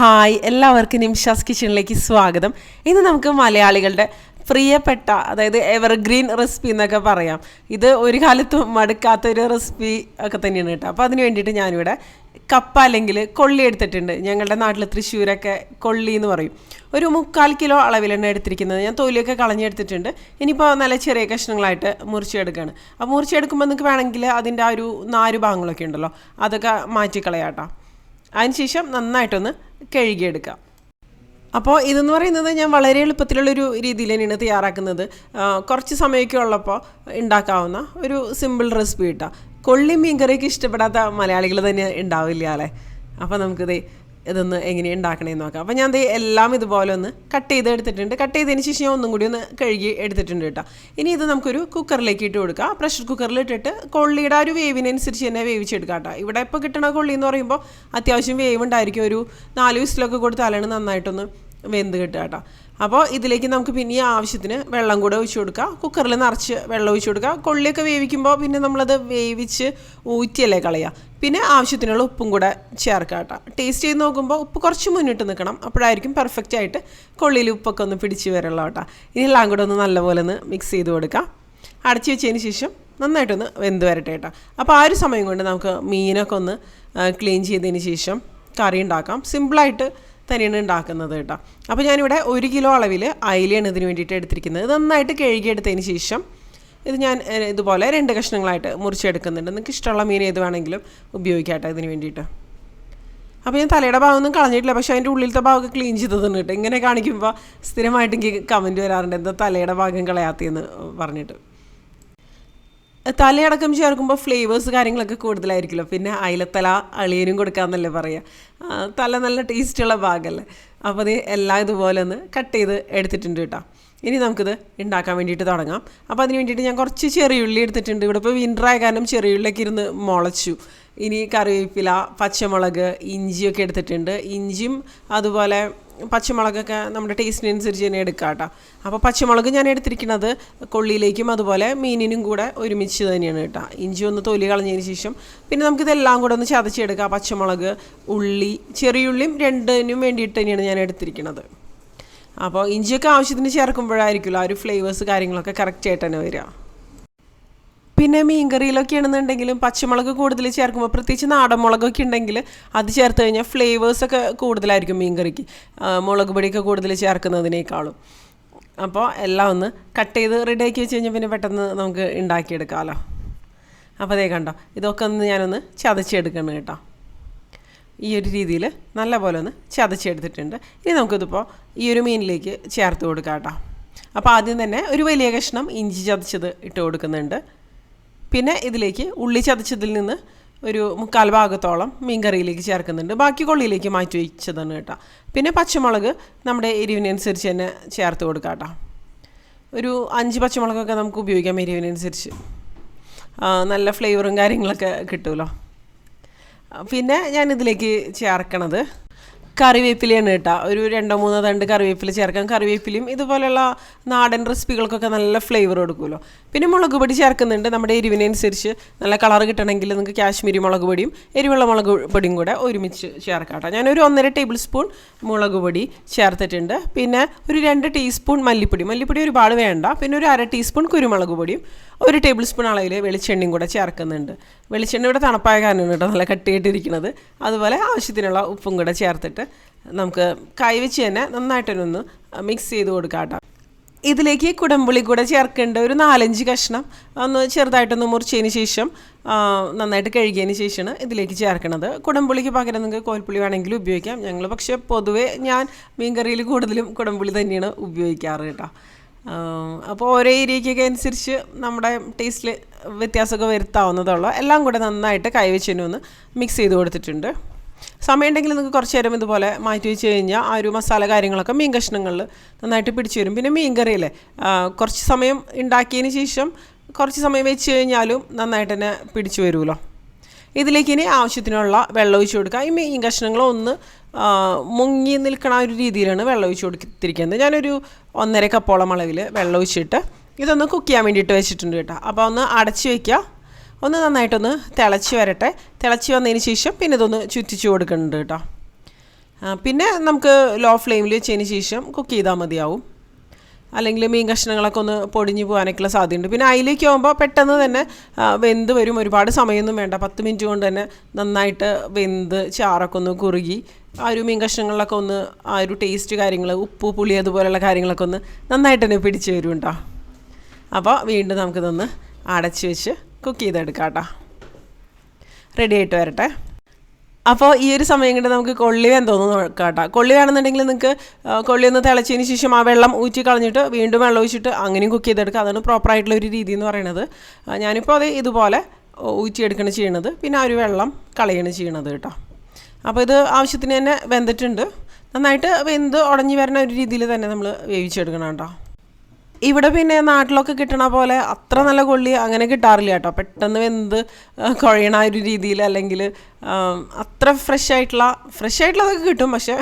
Hi എല്ലാവർക്കും നിമിഷാസ് കിച്ചണിലേക്ക് സ്വാഗതം. ഇന്ന് നമുക്ക് മലയാളികളുടെ പ്രിയപ്പെട്ട അതായത് എവർഗ്രീൻ റെസിപ്പി എന്നൊക്കെ പറയാം. ഇത് ഒരു കാലത്തും മടുക്കാത്തൊരു റെസിപ്പി ഒക്കെ തന്നെയാണ് കേട്ടോ. അപ്പോൾ അതിന് വേണ്ടിയിട്ട് ഞാനിവിടെ കപ്പ അല്ലെങ്കിൽ കൊള്ളി എടുത്തിട്ടുണ്ട്. ഞങ്ങളുടെ നാട്ടിൽ തൃശ്ശൂരൊക്കെ കൊള്ളി എന്ന് പറയും. ഒരു മുക്കാൽ കിലോ അളവിലാണ് എടുത്തിരിക്കുന്നത്. ഞാൻ തൊലിയൊക്കെ കളഞ്ഞെടുത്തിട്ടുണ്ട്. ഇനിയിപ്പോൾ നല്ല ചെറിയ കഷ്ണങ്ങളായിട്ട് മുറിച്ചെടുക്കുകയാണ് അപ്പോൾ മുറിച്ചെടുക്കുമ്പോൾ നിങ്ങൾക്ക് വേണമെങ്കിൽ അതിന്റെ ആ ഒരു നാല് ഭാഗങ്ങളൊക്കെ ഉണ്ടല്ലോ. അതൊക്കെ മാറ്റിക്കളയാട്ടോ അതിനുശേഷം നന്നായിട്ടൊന്ന് കഴുകിയെടുക്കാം. അപ്പോൾ ഇതെന്ന് പറയുന്നത് ഞാൻ വളരെ എളുപ്പത്തിലുള്ളൊരു രീതിയിൽ തന്നെയാണ് തയ്യാറാക്കുന്നത്. കുറച്ച് സമയമൊക്കെ ഉള്ളപ്പോൾ ഉണ്ടാക്കാവുന്ന ഒരു സിമ്പിൾ റെസിപ്പി കിട്ടാം കൊള്ളി മീൻകറിയൊക്കെ ഇഷ്ടപ്പെടാത്ത മലയാളികൾ തന്നെ ഉണ്ടാവില്ല അല്ലേ? അപ്പോൾ നമുക്കിത് ഇതൊന്ന് എങ്ങനെ ഉണ്ടാക്കണേന്ന് നോക്കാം. അപ്പോൾ ഞാൻ ദേ എല്ലാം ഇതുപോലെ ഒന്ന് കട്ട് ചെയ്ത് എടുത്തിട്ടുണ്ട്. കട്ട് ചെയ്തതിന് ശേഷം ഞാൻ ഒന്നും കൂടി ഒന്ന് കഴുകി എടുത്തിട്ടുണ്ട് കേട്ടോ. ഇനി ഇത് നമുക്കൊരു കുക്കറിലേക്ക് ഇട്ട് കൊടുക്കാം. പ്രഷർ കുക്കറിൽ ഇട്ടിട്ട് കൊള്ളിയുടെ ആ ഒരു വേവിനനുസരിച്ച് തന്നെ വേവിച്ചെടുക്കാം കേട്ടോ. ഇവിടെ ഇപ്പോൾ കിട്ടണ കൊള്ളി എന്ന് പറയുമ്പോൾ അത്യാവശ്യം വേവ് ഉണ്ടായിരിക്കും ഒരു നാല് വിസിലൊക്കെ കൊടുത്താലാണ് നന്നായിട്ടൊന്ന് വെന്ത് കിട്ടുക കേട്ടോ. അപ്പോൾ ഇതിലേക്ക് നമുക്ക് പിന്നെ ആവശ്യത്തിന് വെള്ളം കൂടെ ഒഴിച്ചു കൊടുക്കുക കുക്കറിൽ നിറച്ച് വെള്ളം ഒഴിച്ചു കൊടുക്കുക കൊള്ളിയൊക്കെ വേവിക്കുമ്പോൾ പിന്നെ നമ്മളത് വേവിച്ച് ഊറ്റിയല്ലേ കളയുക പിന്നെ ആവശ്യത്തിനുള്ള ഉപ്പും കൂടെ ചേർക്കുക കേട്ടോ. ടേസ്റ്റ് ചെയ്ത് നോക്കുമ്പോൾ ഉപ്പ് കുറച്ച് മുന്നിട്ട് നിൽക്കണം. അപ്പോഴായിരിക്കും പെർഫെക്റ്റ് ആയിട്ട് കൊള്ളിയിൽ ഉപ്പൊക്കെ ഒന്ന് പിടിച്ച് വരുള്ളൂ കേട്ടോ. ഇനി എല്ലാം കൂടെ ഒന്ന് നല്ലപോലെ ഒന്ന് മിക്സ് ചെയ്ത് കൊടുക്കുക അടച്ചു വെച്ചതിന് ശേഷം നന്നായിട്ടൊന്ന് വെന്ത് വരട്ടെ കേട്ടോ. അപ്പോൾ ആ ഒരു സമയം കൊണ്ട് നമുക്ക് മീനൊക്കെ ഒന്ന് ക്ലീൻ ചെയ്തതിന് ശേഷം കറി ഉണ്ടാക്കാം. സിമ്പിളായിട്ട് തന്നെയാണ് ഉണ്ടാക്കുന്നത് കേട്ടോ. അപ്പോൾ ഞാനിവിടെ ഒരു കിലോ അളവിൽ അയിലയാണ് ഇതിന് വേണ്ടിയിട്ട് എടുത്തിരിക്കുന്നത്. നന്നായിട്ട് കഴുകിയെടുത്തതിന് ശേഷം ഇത് ഞാൻ ഇതുപോലെ രണ്ട് കഷ്ണങ്ങളായിട്ട് മുറിച്ചെടുക്കുന്നുണ്ട്. നിങ്ങൾക്ക് ഇഷ്ടമുള്ള മീൻ ഏത് വേണമെങ്കിലും ഉപയോഗിക്കാട്ടോ ഇതിന് വേണ്ടിയിട്ട്. അപ്പോൾ ഞാൻ തലയുടെ ഭാഗമൊന്നും കളഞ്ഞിട്ടില്ല. പക്ഷേ അതിന്റെ ഉള്ളിലത്തെ ഭാഗമൊക്കെ ക്ലീൻ ചെയ്തതെന്ന് കേട്ടോ. ഇങ്ങനെ കാണിക്കുമ്പോൾ സ്ഥിരമായിട്ട് എനിക്ക് കമന്റ് വരാറുണ്ട്. എന്താ തലയുടെ ഭാഗം കളയാത്തിയെന്ന് പറഞ്ഞിട്ട്. തലയടക്കം ചേർക്കുമ്പോൾ ഫ്ലേവേഴ്സ് കാര്യങ്ങളൊക്കെ കൂടുതലായിരിക്കുമല്ലോ. പിന്നെ അയിലത്തല അളിയനും കൊടുക്കാമെന്നല്ലേ പറയുക തല നല്ല ടേസ്റ്റുള്ള ഭാഗമല്ലേ അപ്പോൾ അത് എല്ലാം ഇതുപോലെ ഒന്ന് കട്ട് ചെയ്ത് എടുത്തിട്ടുണ്ട് കേട്ടോ. ഇനി നമുക്കിത് ഉണ്ടാക്കാൻ വേണ്ടിയിട്ട് തുടങ്ങാം. അപ്പോൾ അതിന് വേണ്ടിയിട്ട് ഞാൻ കുറച്ച് ചെറിയുള്ളി എടുത്തിട്ടുണ്ട്. ഇവിടെ ഇപ്പോൾ വിന്ററായ കാരണം ചെറിയുള്ളിയൊക്കെ ഇരുന്ന് മുളച്ചു. ഇനി കറിവേപ്പില പച്ചമുളക് ഇഞ്ചിയൊക്കെ എടുത്തിട്ടുണ്ട്. ഇഞ്ചിയും അതുപോലെ പച്ചമുളകൊക്കെ നമ്മുടെ ടേസ്റ്റിനനുസരിച്ച് തന്നെ എടുക്കാം കേട്ടോ അപ്പോൾ പച്ചമുളക് ഞാൻ എടുത്തിരിക്കുന്നത് കൊള്ളിയിലേക്കും അതുപോലെ മീനിനും കൂടെ ഒരുമിച്ച് തന്നെയാണ് കേട്ടോ ഇഞ്ചി ഒന്ന് തൊലി കളഞ്ഞതിന് ശേഷം പിന്നെ നമുക്കിതെല്ലാം കൂടെ ഒന്ന് ചതച്ചെടുക്കാം. പച്ചമുളക് ഉള്ളി ചെറിയുള്ളിയും രണ്ടിനും വേണ്ടിയിട്ട് തന്നെയാണ് ഞാൻ എടുത്തിരിക്കുന്നത്. അപ്പോൾ ഇഞ്ചിയൊക്കെ ആവശ്യത്തിന് ചേർക്കുമ്പോഴായിരിക്കുമല്ലോ ആ ഒരു ഫ്ലേവേഴ്സ് കാര്യങ്ങളൊക്കെ കറക്റ്റ് ആയിട്ട് തന്നെ വരിക. പിന്നെ മീൻകറിയിലൊക്കെ ആണെന്നുണ്ടെങ്കിലും പച്ചമുളക് കൂടുതൽ ചേർക്കുമ്പോൾ പ്രത്യേകിച്ച് നാടൻ മുളകൊക്കെ ഉണ്ടെങ്കിൽ അത് ചേർത്ത് കഴിഞ്ഞാൽ ഫ്ലേവേഴ്സൊക്കെ കൂടുതലായിരിക്കും മീൻകറിക്ക്. കറിക്ക് മുളക് പൊടിയൊക്കെ കൂടുതൽ ചേർക്കുന്നതിനേക്കാളും. അപ്പോൾ എല്ലാം ഒന്ന് കട്ട് ചെയ്ത് റെഡിയാക്കി വെച്ച് കഴിഞ്ഞാൽ പിന്നെ പെട്ടെന്ന് നമുക്ക് ഉണ്ടാക്കിയെടുക്കാമല്ലോ. അപ്പോൾ അതേ കണ്ടോ ഇതൊക്കെ ഒന്ന് ഞാനൊന്ന് ചതച്ചെടുക്കണം കേട്ടോ. ഈ ഒരു രീതിയിൽ നല്ല പോലെ ഒന്ന് ചതച്ചെടുത്തിട്ടുണ്ട്. ഇനി നമുക്കിതിപ്പോൾ ഈ ഒരു മീനിലേക്ക് ചേർത്ത് കൊടുക്കാം കേട്ടോ. അപ്പോൾ ആദ്യം തന്നെ ഒരു വലിയ കഷ്ണം ഇഞ്ചി ചതച്ചത് ഇട്ട് കൊടുക്കുന്നുണ്ട്. പിന്നെ ഇതിലേക്ക് ഉള്ളി ചതച്ചതിൽ നിന്ന് ഒരു മുക്കാൽ ഭാഗത്തോളം മീൻ കറിയിലേക്ക് ചേർക്കുന്നുണ്ട്. ബാക്കി കൊള്ളിയിലേക്ക് മാറ്റി വെച്ചതാണ് കേട്ടോ. പിന്നെ പച്ചമുളക് നമ്മുടെ എരിവിനനുസരിച്ച് തന്നെ ചേർത്ത് കൊടുക്കാം കേട്ടോ. ഒരു അഞ്ച് പച്ചമുളകൊക്കെ നമുക്ക് ഉപയോഗിക്കാം എരിവിനനുസരിച്ച്. നല്ല ഫ്ലേവറും കാര്യങ്ങളൊക്കെ കിട്ടുമല്ലോ. പിന്നെ ഞാൻ ഇതിലേക്ക് ചേർക്കണത് കറിവേപ്പിലയാണ് കേട്ടോ. ഒരു രണ്ടോ മൂന്നോ തണ്ട് കറിവേപ്പില ചേർക്കാം. കറിവേപ്പിലയും ഇതുപോലെയുള്ള നാടൻ റെസിപ്പികൾക്കൊക്കെ നല്ല ഫ്ലേവർ കൊടുക്കുമല്ലോ. പിന്നെ മുളക് പൊടി ചേർക്കുന്നുണ്ട്. നമ്മുടെ എരിവിനനുസരിച്ച് നല്ല കളർ കിട്ടണമെങ്കിൽ നിങ്ങൾക്ക് കാശ്മീരി മുളക് പൊടിയും എരിവുള്ള മുളക് പൊടിയും കൂടെ ഒരുമിച്ച് ചേർക്കാം കേട്ടോ. ഞാനൊരു ഒന്നര ടേബിൾ സ്പൂൺ മുളക് പൊടി ചേർത്തിട്ടുണ്ട്. പിന്നെ ഒരു രണ്ട് ടീസ്പൂൺ മല്ലിപ്പൊടി. മല്ലിപ്പൊടി ഒരുപാട് വേണ്ട. പിന്നെ ഒരു അര ടീസ്പൂൺ കുരുമുളക് പൊടിയും ഒരു ടേബിൾ സ്പൂൺ അളവിൽ വെളിച്ചെണ്ണയും കൂടെ ചേർക്കുന്നുണ്ട്. വെളിച്ചെണ്ണ ഇവിടെ തണുപ്പായ കാരണമാണ് കേട്ടോ നല്ല കട്ടിയായിട്ടിരിക്കുന്നത്. അതുപോലെ ആവശ്യത്തിനുള്ള ഉപ്പും കൂടെ ചേർത്തിട്ട് നമുക്ക് കൈവച്ച് തന്നെ നന്നായിട്ടൊന്ന് മിക്സ് ചെയ്ത് കൊടുക്കാം കേട്ടോ. ഇതിലേക്ക് കുടമ്പുളി കൂടെ ചേർക്കേണ്ട ഒരു നാലഞ്ച് കഷ്ണം ഒന്ന് ചെറുതായിട്ടൊന്ന് മുറിച്ചതിന് ശേഷം നന്നായിട്ട് കഴുകിയതിന് ശേഷമാണ് ഇതിലേക്ക് ചേർക്കണത്. കുടമ്പുളിക്ക് പകരം നിങ്ങൾക്ക് കോൽപ്പുളി വേണമെങ്കിലും ഉപയോഗിക്കാം. ഞങ്ങൾ പക്ഷേ പൊതുവേ ഞാൻ മീൻകറിയിൽ കൂടുതലും കുടമ്പുളി തന്നെയാണ് ഉപയോഗിക്കാറ് കേട്ടോ. അപ്പോൾ ഓരോ ഏരിയയ്ക്കൊക്കെ അനുസരിച്ച് നമ്മുടെ ടേസ്റ്റിൽ വ്യത്യാസമൊക്കെ വരുത്താവുന്നതുള്ളൂ എല്ലാം കൂടെ നന്നായിട്ട് കൈവച്ചതിന് ഒന്ന് മിക്സ് ചെയ്ത് കൊടുത്തിട്ടുണ്ട്. സമയമുണ്ടെങ്കിൽ നിങ്ങൾക്ക് കുറച്ച് നേരം ഇതുപോലെ മാറ്റി വെച്ച് കഴിഞ്ഞാൽ ആ ഒരു മസാല കാര്യങ്ങളൊക്കെ മീൻ കഷ്ണങ്ങളിൽ നന്നായിട്ട് പിടിച്ചു വരും. പിന്നെ മീൻ കറിയിലെ കുറച്ച് സമയം ഉണ്ടാക്കിയതിന് ശേഷം കുറച്ച് സമയം വെച്ച് കഴിഞ്ഞാലും നന്നായിട്ട് തന്നെ പിടിച്ചു വരുമല്ലോ. ഇതിലേക്ക് ഇനി ആവശ്യത്തിനുള്ള വെള്ളം ഒഴിച്ച് കൊടുക്കുക. ഈ മീൻ ആ, മുങ്ങി നിൽക്കണ ഒരു രീതിയിലാണ് വെള്ളം ഒഴിച്ച് കൊടുത്തിരിക്കുന്നത്. ഞാനൊരു ഒന്നര കപ്പോളം അളവിൽ വെള്ളം ഒഴിച്ചിട്ട് ഇതൊന്ന് കുക്ക് ചെയ്യാൻ വേണ്ടിയിട്ട് വെച്ചിട്ടുണ്ട് കേട്ടോ. അപ്പോൾ ഒന്ന് അടച്ച് വയ്ക്കുക. ഒന്ന് നന്നായിട്ടൊന്ന് തിളച്ച് വരട്ടെ. തിളച്ച് വന്നതിന് ശേഷം പിന്നെ ഇതൊന്ന് ചുറ്റിച്ച് കൊടുക്കുന്നുണ്ട് കേട്ടോ. പിന്നെ നമുക്ക് ലോ ഫ്ലെയിമിൽ വെച്ചതിന് ശേഷം കുക്ക് ചെയ്താൽ മതിയാവും. അല്ലെങ്കിൽ മീൻ കഷ്ണങ്ങളൊക്കെ ഒന്ന് പൊടിഞ്ഞു പോകാനൊക്കെയുള്ള സാധ്യതയുണ്ട്. പിന്നെ അതിലേക്ക് ആകുമ്പോൾ പെട്ടെന്ന് തന്നെ വെന്ത് വരും. ഒരുപാട് സമയമൊന്നും വേണ്ട. പത്ത് മിനിറ്റ് കൊണ്ട് തന്നെ നന്നായിട്ട് വെന്ത് ചാറൊക്കെ ഒന്ന് കുറുകി ആ ഒരു മീൻ കഷ്ണങ്ങളിലൊക്കെ ഒന്ന് ആ ഒരു ടേസ്റ്റ് കാര്യങ്ങൾ ഉപ്പ് പുളി അതുപോലെയുള്ള കാര്യങ്ങളൊക്കെ ഒന്ന് നന്നായിട്ട് തന്നെ പിടിച്ച് വരും കേട്ടോ അപ്പോൾ വീണ്ടും നമുക്കിതൊന്ന് അടച്ച് വെച്ച് കുക്ക് ചെയ്തെടുക്കാം കേട്ടോ റെഡി ആയിട്ട് വരട്ടെ. അപ്പോൾ ഈ ഒരു സമയം കൊണ്ട് നമുക്ക് കൊള്ളി വെന്തോന്ന് നോക്കാം കേട്ടോ. കൊള്ളി വേണമെന്നുണ്ടെങ്കിൽ നിങ്ങൾക്ക് കൊള്ളി ഒന്ന് തിളച്ചതിന് ശേഷം ആ വെള്ളം ഊറ്റി കളഞ്ഞിട്ട് വീണ്ടും വെള്ളം ഒഴിച്ചിട്ട് അങ്ങനെയും കുക്ക് ചെയ്തെടുക്കുക. അതാണ് പ്രോപ്പറായിട്ടുള്ള ഒരു രീതി എന്ന് പറയുന്നത് ഞാനിപ്പോൾ അത് ഇതുപോലെ ഊറ്റിയെടുക്കുകയാണ് ചെയ്യണത്. പിന്നെ ആ ഒരു വെള്ളം കളയാണ് ചെയ്യണത് കേട്ടോ. അപ്പോൾ ഇത് ആവശ്യത്തിന് തന്നെ വെന്തിട്ടുണ്ട്. നന്നായിട്ട് വെന്ത് ഉടഞ്ഞു വരുന്ന ഒരു രീതിയിൽ തന്നെ നമ്മൾ വേവിച്ചെടുക്കണം കേട്ടോ. ഇവിടെ പിന്നെ നാട്ടിലൊക്കെ കിട്ടണ പോലെ അത്ര നല്ല കൊള്ളി അങ്ങനെ കിട്ടാറില്ല കേട്ടോ. പെട്ടെന്ന് വെന്ത് കുഴയണ ഒരു രീതിയിൽ അല്ലെങ്കിൽ അത്ര ഫ്രഷ് ആയിട്ടുള്ള ഫ്രഷ് ആയിട്ടുള്ളതൊക്കെ കിട്ടും. പക്ഷേ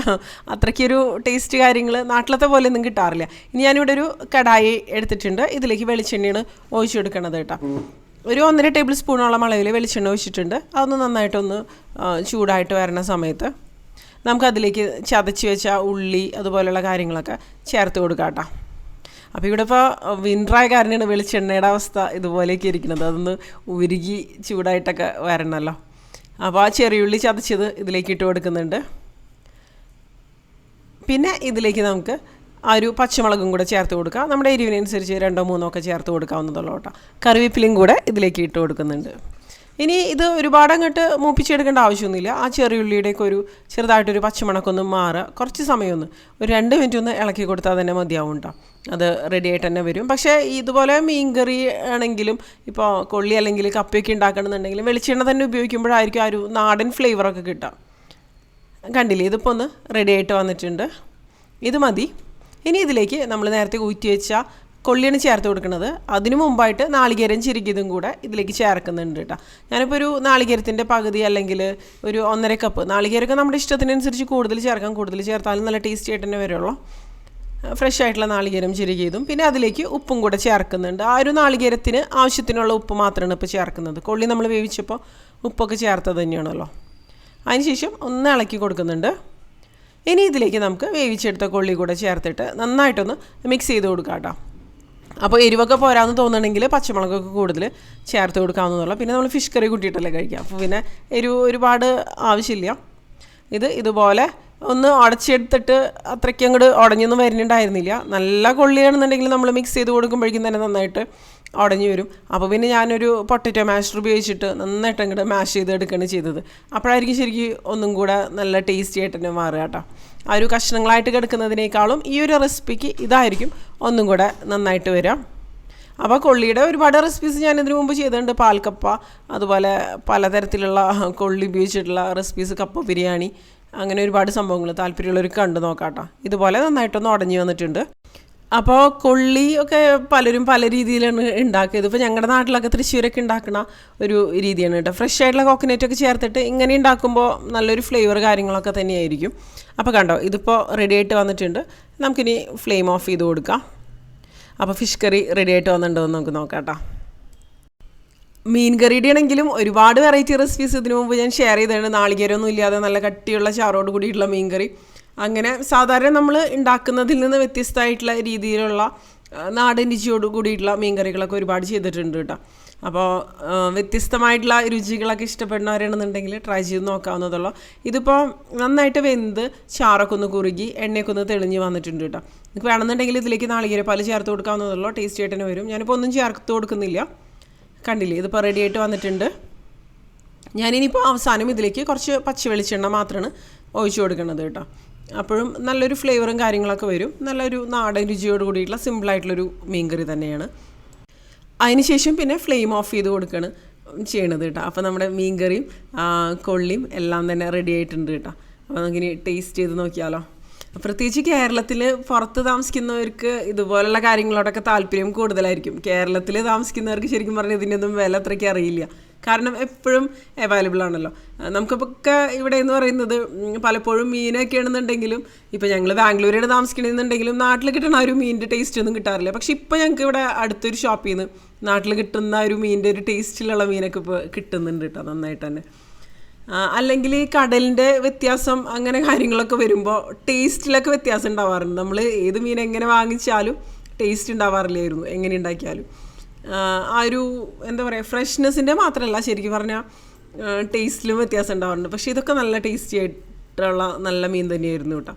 അത്രയ്ക്കൊരു ടേസ്റ്റ് കാര്യങ്ങൾ നാട്ടിലത്തെ പോലെ ഒന്നും കിട്ടാറില്ല. ഇനി ഞാനിവിടെ ഒരു കടായി എടുത്തിട്ടുണ്ട്. ഇതിലേക്ക് വെളിച്ചെണ്ണയാണ് ഒഴിച്ചു കൊടുക്കണത് കേട്ടോ. ഒരു ഒന്നര ടേബിൾ സ്പൂണോളം അളവിൽ വെളിച്ചെണ്ണ ഒഴിച്ചിട്ടുണ്ട്. അതൊന്ന് നന്നായിട്ടൊന്ന് ചൂടായിട്ട് വരുന്ന സമയത്ത് നമുക്കതിലേക്ക് ചതച്ച് വെച്ച ഉള്ളി അതുപോലെയുള്ള കാര്യങ്ങളൊക്കെ ചേർത്ത് കൊടുക്കാം കേട്ടോ. അപ്പോൾ ഇവിടെ ഇപ്പോൾ വിന്ററായ കാരണമാണ് വെളിച്ചെണ്ണയുടെ അവസ്ഥ ഇതുപോലെയൊക്കെ ഇരിക്കുന്നത്. അതൊന്ന് ഉരുകി ചൂടായിട്ടൊക്കെ വരണമല്ലോ അപ്പോൾ ആ ചെറിയുള്ളി ചതച്ചത് ഇതിലേക്ക് ഇട്ട് കൊടുക്കുന്നുണ്ട്. പിന്നെ ഇതിലേക്ക് നമുക്ക് ആ ഒരു പച്ചമുളകും കൂടെ ചേർത്ത് കൊടുക്കുക നമ്മുടെ എരിവിനനുസരിച്ച് രണ്ടോ മൂന്നോ ഒക്കെ ചേർത്ത് കൊടുക്കാവുന്നതുള്ളൂ കേട്ടോ. കറിവേപ്പിലയും കൂടെ ഇതിലേക്ക് ഇട്ട് കൊടുക്കുന്നുണ്ട്. ഇനി ഇത് ഒരുപാട് അങ്ങോട്ട് മൂപ്പിച്ചെടുക്കേണ്ട ആവശ്യമൊന്നുമില്ല. ആ ചെറിയുള്ളിയുടെയൊക്കെ ഒരു ചെറുതായിട്ടൊരു പച്ചമണക്കൊന്ന് മാറുക. കുറച്ച് സമയമൊന്ന് ഒരു രണ്ട് മിനിറ്റ് ഒന്ന് ഇളക്കി കൊടുത്താൽ തന്നെ മതിയാവും കേട്ടോ അത് റെഡി ആയിട്ട് തന്നെ വരും. പക്ഷേ ഇതുപോലെ മീൻ കറി ആണെങ്കിലും ഇപ്പോൾ കൊള്ളി അല്ലെങ്കിൽ കപ്പയൊക്കെ ഉണ്ടാക്കണമെന്നുണ്ടെങ്കിലും വെളിച്ചെണ്ണ തന്നെ ഉപയോഗിക്കുമ്പോഴായിരിക്കും ആ ഒരു നാടൻ ഫ്ലേവറൊക്കെ കിട്ടുക. കണ്ടില്ലേ? ഇതിപ്പോൾ ഒന്ന് റെഡി ആയിട്ട് വന്നിട്ടുണ്ട്. ഇത് മതി. ഇനി ഇതിലേക്ക് നമ്മൾ നേരത്തെ ഊറ്റി വെച്ച കൊള്ളിയാണ് ചേർത്ത് കൊടുക്കുന്നത്. അതിനു മുമ്പായിട്ട് നാളികേരം ചിരിക്കിയതും കൂടെ ഇതിലേക്ക് ചേർക്കുന്നുണ്ട് കേട്ടോ ഞാനിപ്പോൾ ഒരു നാളികേരത്തിന്റെ പകുതി അല്ലെങ്കിൽ ഒരു ഒന്നര കപ്പ് നാളികേരമൊക്കെ നമ്മുടെ ഇഷ്ടത്തിനനുസരിച്ച് കൂടുതൽ ചേർക്കാം കൂടുതൽ ചേർത്താലും നല്ല ടേസ്റ്റി ആയിട്ട് തന്നെ വരുള്ളൂ. ഫ്രഷ് ആയിട്ടുള്ള നാളികേരം ചിരുകിയതും പിന്നെ അതിലേക്ക് ഉപ്പും കൂടെ ചേർക്കുന്നുണ്ട്. ആ ഒരു നാളികേരത്തിന് ആവശ്യത്തിനുള്ള ഉപ്പ് മാത്രമാണ് ഇപ്പോൾ ചേർക്കുന്നത്. കൊള്ളി നമ്മൾ വേവിച്ചപ്പോൾ ഉപ്പൊക്കെ ചേർത്തത് തന്നെയാണല്ലോ. അതിനുശേഷം ഒന്ന് ഇളക്കി കൊടുക്കുന്നുണ്ട്. ഇനി ഇതിലേക്ക് നമുക്ക് വേവിച്ചെടുത്ത കൊള്ളി കൂടെ ചേർത്തിട്ട് നന്നായിട്ടൊന്ന് മിക്സ് ചെയ്ത് കൊടുക്കാം കേട്ടോ അപ്പോൾ എരിവൊക്കെ പോരാന്ന് തോന്നുന്നുണ്ടെങ്കിൽ പച്ചമുളകൊക്കെ കൂടുതൽ ചേർത്ത് കൊടുക്കാവുന്നതുള്ളൂ പിന്നെ നമ്മൾ ഫിഷ് കറി കൂട്ടിയിട്ടല്ലേ കഴിക്കാം അപ്പോൾ പിന്നെ എരിവ് ഒരുപാട് ആവശ്യമില്ല. ഇത് ഇതുപോലെ ഒന്ന് ഉടച്ചെടുത്തിട്ട് അത്രയ്ക്ക് അങ്ങോട്ട് ഉടഞ്ഞൊന്നും വരുന്നുണ്ടായിരുന്നില്ല. നല്ല കൊള്ളിയാണെന്നുണ്ടെങ്കിൽ നമ്മൾ മിക്സ് ചെയ്ത് കൊടുക്കുമ്പോഴേക്കും തന്നെ നന്നായിട്ട് ഉടഞ്ഞു വരും. അപ്പോൾ പിന്നെ ഞാനൊരു പൊട്ടറ്റോ മാഷർ ഉപയോഗിച്ചിട്ട് നന്നായിട്ട് അങ്ങോട്ട് മാഷ് ചെയ്ത് എടുക്കുകയാണ് ചെയ്തത്. അപ്പോഴായിരിക്കും ശരിക്കും ഒന്നും കൂടെ നല്ല ടേസ്റ്റി ആയിട്ട് തന്നെ മാറുക കേട്ടോ. ആ ഒരു കഷ്ണങ്ങളായിട്ട് കിടക്കുന്നതിനേക്കാളും ഈ ഒരു റെസിപ്പിക്ക് ഇതായിരിക്കും ഒന്നും കൂടെ നന്നായിട്ട് വരാം അപ്പോൾ കൊള്ളിയുടെ ഒരുപാട് റെസിപ്പീസ് ഞാൻ ഇതിനു മുമ്പ് ചെയ്തിട്ടുണ്ട്. പാൽക്കപ്പ അതുപോലെ പലതരത്തിലുള്ള കൊള്ളി ഉപയോഗിച്ചിട്ടുള്ള റെസിപ്പീസ് കപ്പ ബിരിയാണി അങ്ങനെ ഒരുപാട് സംഭവങ്ങൾ താല്പര്യമുള്ളവർക്ക് കണ്ടു നോക്കാം കേട്ടോ. ഇതുപോലെ നന്നായിട്ടൊന്ന് ഉടഞ്ഞു വന്നിട്ടുണ്ട്. അപ്പോൾ കൊള്ളി ഒക്കെ പലരും പല രീതിയിലാണ് ഉണ്ടാക്കിയത്. ഇപ്പോൾ ഞങ്ങളുടെ നാട്ടിലൊക്കെ തൃശ്ശൂരൊക്കെ ഉണ്ടാക്കുന്ന ഒരു രീതിയാണ് കേട്ടോ. ഫ്രഷ് ആയിട്ടുള്ള കോക്കനറ്റ് ഒക്കെ ചേർത്തിട്ട് ഇങ്ങനെ ഉണ്ടാക്കുമ്പോൾ നല്ലൊരു ഫ്ലേവർ കാര്യങ്ങളൊക്കെ തന്നെയായിരിക്കും. അപ്പോൾ കണ്ടോ ഇതിപ്പോൾ റെഡി ആയിട്ട് വന്നിട്ടുണ്ട്. നമുക്കിനി ഫ്ലെയിം ഓഫ് ചെയ്ത് കൊടുക്കാം. അപ്പോൾ ഫിഷ് കറി റെഡി ആയിട്ട് വന്നിട്ടുണ്ടോ എന്ന് നമുക്ക് നോക്കാം കേട്ടോ. മീൻ കറിയുടെ ആണെങ്കിലും ഒരുപാട് വെറൈറ്റി റെസിപ്പീസ് ഇതിനു മുമ്പ് ഞാൻ ഷെയർ ചെയ്തിട്ടുണ്ട് നാളികേരമൊന്നും ഇല്ലാതെ നല്ല കട്ടിയുള്ള ചാറോട് കൂടിയിട്ടുള്ള മീൻ കറി. അങ്ങനെ സാധാരണ നമ്മൾ ഉണ്ടാക്കുന്നതിൽ നിന്ന് വ്യത്യസ്തമായിട്ടുള്ള രീതിയിലുള്ള നാടൻ രുചിയോട് കൂടിയിട്ടുള്ള മീൻകറികളൊക്കെ ഒരുപാട് ചെയ്തിട്ടുണ്ട് കേട്ടോ. അപ്പോൾ വ്യത്യസ്തമായിട്ടുള്ള രുചികളൊക്കെ ഇഷ്ടപ്പെടുന്നവരാണെന്നുണ്ടെങ്കിൽ ട്രൈ ചെയ്ത് നോക്കാവുന്നതുള്ളൂ. ഇതിപ്പോൾ നന്നായിട്ട് വെന്ത് ചാറൊക്കെ ഒന്ന് കുറുകി എണ്ണയൊക്കെ ഒന്ന് തെളിഞ്ഞ് വന്നിട്ടുണ്ട് കേട്ടോ. നിങ്ങൾക്ക് വേണമെന്നുണ്ടെങ്കിൽ ഇതിലേക്ക് നാളികേര നാളികേരപ്പാൽ ചേർത്ത് കൊടുക്കാവുന്നതുള്ളൂ. ടേസ്റ്റ് ആയിട്ട് തന്നെ വരും. ഞാനിപ്പോൾ ഒന്നും ചേർത്ത് കൊടുക്കുന്നില്ല. കണ്ടില്ലേ? ഇതിപ്പോൾ റെഡി ആയിട്ട് വന്നിട്ടുണ്ട്. ഞാനിനിയിപ്പോൾ അവസാനം ഇതിലേക്ക് കുറച്ച് പച്ച വെളിച്ചെണ്ണ മാത്രമാണ് ഒഴിച്ചു കൊടുക്കുന്നത് കേട്ടോ. അപ്പോഴും നല്ലൊരു ഫ്ലേവറും കാര്യങ്ങളൊക്കെ വരും. നല്ലൊരു നാടൻ രുചിയോട് കൂടിയിട്ടുള്ള സിമ്പിളായിട്ടുള്ളൊരു മീൻകറി തന്നെയാണ്. അതിനുശേഷം പിന്നെ ഫ്ലെയിം ഓഫ് ചെയ്ത് കൊടുക്കുകയാണ് ചെയ്യണത് കേട്ടോ. അപ്പോൾ നമ്മുടെ മീൻകറിയും കൊള്ളിയും എല്ലാം തന്നെ റെഡി ആയിട്ടുണ്ട് കേട്ടോ. അപ്പോൾ നമുക്കിനി ടേസ്റ്റ് ചെയ്ത് നോക്കിയാലോ. പ്രത്യേകിച്ച് കേരളത്തിൽ പുറത്ത് താമസിക്കുന്നവർക്ക് ഇതുപോലുള്ള കാര്യങ്ങളോടൊക്കെ താല്പര്യം കൂടുതലായിരിക്കും. കേരളത്തിൽ താമസിക്കുന്നവർക്ക് ശരിക്കും പറഞ്ഞാൽ ഇതിന്റെയൊന്നും വില അത്രയ്ക്ക് അറിയില്ല. കാരണം എപ്പോഴും അവൈലബിൾ ആണല്ലോ. നമുക്കിപ്പൊക്കെ ഇവിടെ എന്ന് പറയുന്നത് പലപ്പോഴും മീനൊക്കെ ആണെന്നുണ്ടെങ്കിലും ഇപ്പോൾ ഞങ്ങൾ ബാംഗ്ലൂരിൽ താമസിക്കണമെന്നുണ്ടെങ്കിലും നാട്ടിൽ കിട്ടുന്ന ആ ഒരു മീനിന്റെ ടേസ്റ്റ് ഒന്നും കിട്ടാറില്ല. പക്ഷേ ഇപ്പോൾ ഞങ്ങൾക്ക് ഇവിടെ അടുത്തൊരു ഷോപ്പിൽ നിന്ന് നാട്ടിൽ കിട്ടുന്ന ഒരു മീനിന്റെ ഒരു ടേസ്റ്റിലുള്ള മീനൊക്കെ ഇപ്പോൾ കിട്ടുന്നുണ്ട് കേട്ടോ നന്നായിട്ട് തന്നെ. അല്ലെങ്കിൽ ഈ കടലിന്റെ വ്യത്യാസം അങ്ങനെ കാര്യങ്ങളൊക്കെ വരുമ്പോൾ ടേസ്റ്റിലൊക്കെ വ്യത്യാസം ഉണ്ടാവാറുണ്ട്. നമ്മൾ ഏത് മീൻ എങ്ങനെ വാങ്ങിച്ചാലും ടേസ്റ്റ് ഉണ്ടാവാറില്ലായിരുന്നു. എങ്ങനെ ഉണ്ടാക്കിയാലും. ആ, ഒരു എന്താ പറയുക ഫ്രഷ്നെസ്സിന്റെ മാത്രമല്ല ശരിക്കും പറഞ്ഞാൽ ടേസ്റ്റിലും വ്യത്യാസം ഉണ്ടാവാറുണ്ട്. പക്ഷേ ഇതൊക്കെ നല്ല ടേസ്റ്റി ആയിട്ടുള്ള നല്ല മീൻ തന്നെയായിരുന്നു കേട്ടോ.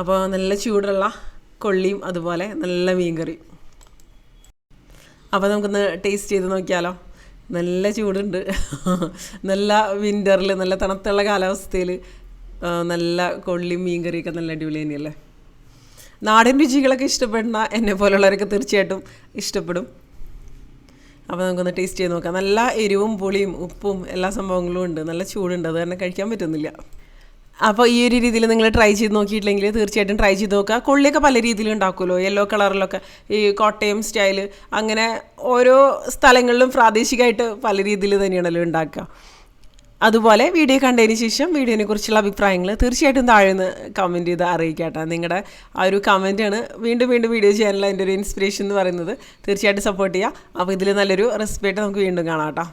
അപ്പോൾ നല്ല ചൂടുള്ള കൊള്ളിയും അതുപോലെ നല്ല മീൻ കറിയും അപ്പോൾ നമുക്കൊന്ന് ടേസ്റ്റ് ചെയ്ത് നോക്കിയാലോ. നല്ല ചൂടുണ്ട്. നല്ല വിന്ററിൽ നല്ല തണുത്തുള്ള കാലാവസ്ഥയിൽ നല്ല കൊള്ളിയും മീൻ കറിയൊക്കെ നല്ല അടിപൊളി തന്നെയല്ലേ? നാടൻ രുചികളൊക്കെ ഇഷ്ടപ്പെടുന്ന എന്നെ പോലുള്ളവരൊക്കെ തീർച്ചയായിട്ടും ഇഷ്ടപ്പെടും. അപ്പോൾ നമുക്കൊന്ന് ടേസ്റ്റ് ചെയ്ത് നോക്കാം. നല്ല എരിവും പുളിയും ഉപ്പും എല്ലാ സംഭവങ്ങളും ഉണ്ട്. നല്ല ചൂടുണ്ട്. അത് തന്നെ കഴിക്കാൻ പറ്റുന്നില്ല. അപ്പോൾ ഈ ഒരു രീതിയിൽ നിങ്ങൾ ട്രൈ ചെയ്ത് നോക്കിയിട്ടില്ലെങ്കിൽ തീർച്ചയായിട്ടും ട്രൈ ചെയ്ത് നോക്കുക. കൊള്ളിയൊക്കെ പല രീതിയിൽ ഉണ്ടാക്കുമല്ലോ. യെല്ലോ കളറിലൊക്കെ ഈ കോട്ടയം സ്റ്റൈൽ അങ്ങനെ ഓരോ സ്ഥലങ്ങളിലും പ്രാദേശികമായിട്ട് പല രീതിയിൽ തന്നെയാണല്ലോ ഉണ്ടാക്കുക. അതുപോലെ വീഡിയോ കണ്ടതിന് ശേഷം വീഡിയോനെ കുറിച്ചുള്ള അഭിപ്രായങ്ങൾ തീർച്ചയായിട്ടും താഴെ നിന്ന് കമന്റ് ചെയ്ത് അറിയിക്കാട്ടെ നിങ്ങളുടെ ആ ഒരു കമന്റാണ് വീണ്ടും വീണ്ടും വീഡിയോ ചെയ്യാനുള്ള എന്റെ ഒരു ഇൻസ്പിറേഷൻ എന്ന് പറയുന്നത്. തീർച്ചയായിട്ടും സപ്പോർട്ട് ചെയ്യുക അപ്പോൾ ഇതിൽ നല്ലൊരു റെസിപ്പിയായിട്ട് നമുക്ക് വീണ്ടും കാണാം കേട്ടോ.